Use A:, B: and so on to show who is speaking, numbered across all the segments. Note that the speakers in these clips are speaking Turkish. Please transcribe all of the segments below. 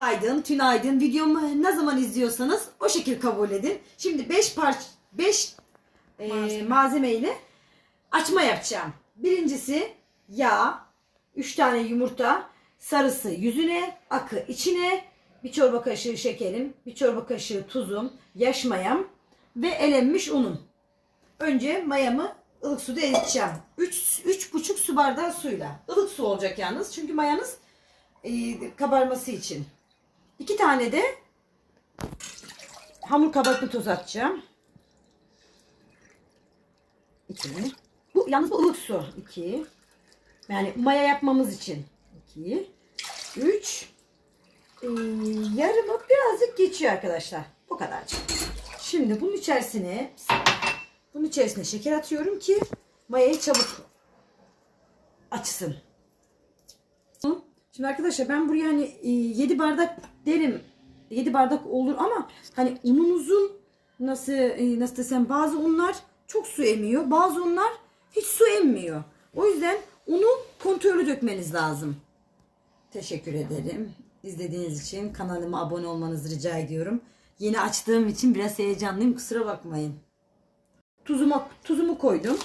A: Günaydın, tünaydın. Videomu ne zaman izliyorsanız o şekil kabul edin. Şimdi 5 parça 5
B: Malzeme.
A: malzeme ile açma yapacağım. Birincisi yağ, 3 tane yumurta, sarısı yüzüne, akı içine, bir çorba kaşığı şekerim, bir çorba kaşığı tuzum, yaş mayam ve elenmiş unum. Önce mayamı ılık suda eriteceğim. 3 üç, buçuk su bardağı suyla. Ilık su olacak yalnız. Çünkü mayanız e, kabarması için. İki tane de hamur kabartma tozu atacağım. İki. Bu yalnız bu ılık su. İki. Yani maya yapmamız için. İki. Üç. Ee, yarımı birazcık geçiyor arkadaşlar. Bu kadarcık. Şimdi bunun içerisine bunun içerisine şeker atıyorum ki mayayı çabuk açsın. Şimdi arkadaşlar ben buraya hani 7 bardak derim. 7 bardak olur ama hani ununuzun nasıl e, nasıl desem bazı unlar çok su emiyor. Bazı unlar hiç su emmiyor. O yüzden unu kontrollü dökmeniz lazım. Teşekkür ederim. İzlediğiniz için kanalıma abone olmanızı rica ediyorum. Yeni açtığım için biraz heyecanlıyım. Kusura bakmayın. Tuzumu, tuzumu koydum.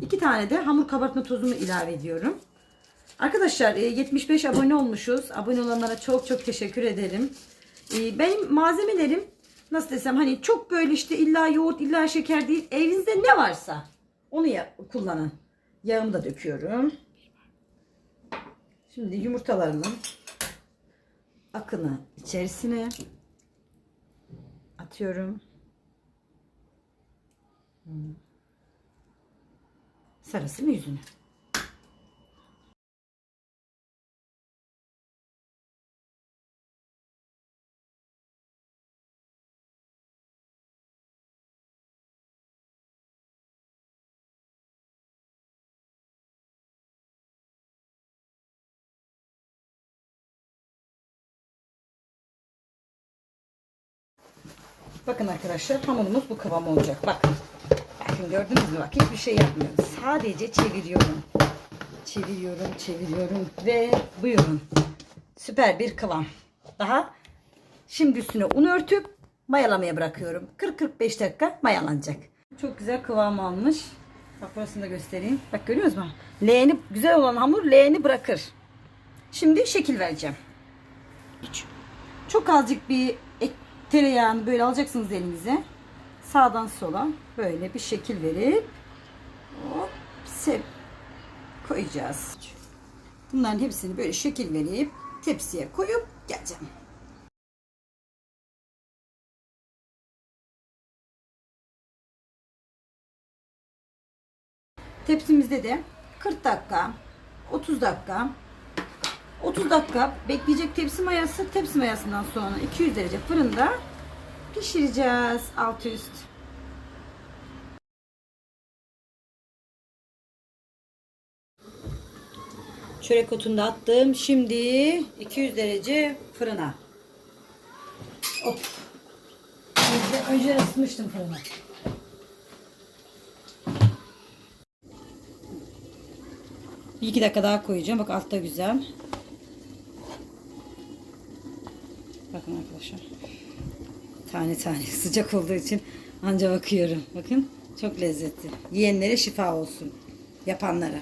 A: İki tane de hamur kabartma tozumu ilave ediyorum. Arkadaşlar e, 75 abone olmuşuz. Abone olanlara çok çok teşekkür ederim. E, Benim malzemelerim nasıl desem hani çok böyle işte illa yoğurt illa şeker değil. Evinizde ne varsa onu kullanın. Yağımı da döküyorum. Şimdi yumurtalarımın akını içerisine atıyorum. Sarısını yüzüne. Bakın arkadaşlar hamurumuz bu kıvam olacak. Bakın. Bakın gördünüz mü? Bak hiçbir şey yapmıyorum. Sadece çeviriyorum. Çeviriyorum, çeviriyorum ve buyurun. Süper bir kıvam. Daha şimdi üstüne un örtüp mayalamaya bırakıyorum. 40-45 dakika mayalanacak. Çok güzel kıvam almış. Bak burasını da göstereyim. Bak görüyor musunuz? Leğeni güzel olan hamur leğeni bırakır. Şimdi şekil vereceğim. Çok azıcık bir tereyağını böyle alacaksınız elinize. Sağdan sola böyle bir şekil verip hop sev koyacağız. Bunların hepsini böyle şekil verip tepsiye koyup geleceğim. Tepsimizde de 40 dakika, 30 dakika 30 dakika bekleyecek tepsi mayası. Tepsi mayasından sonra 200 derece fırında pişireceğiz alt üst. Çörek otunu da attım. Şimdi 200 derece fırına. Hop. Önce, önce ısıtmıştım fırına. Bir iki dakika daha koyacağım. Bak altta güzel. Bakın arkadaşlar. Tane tane sıcak olduğu için anca bakıyorum. Bakın çok lezzetli. Yiyenlere şifa olsun. Yapanlara.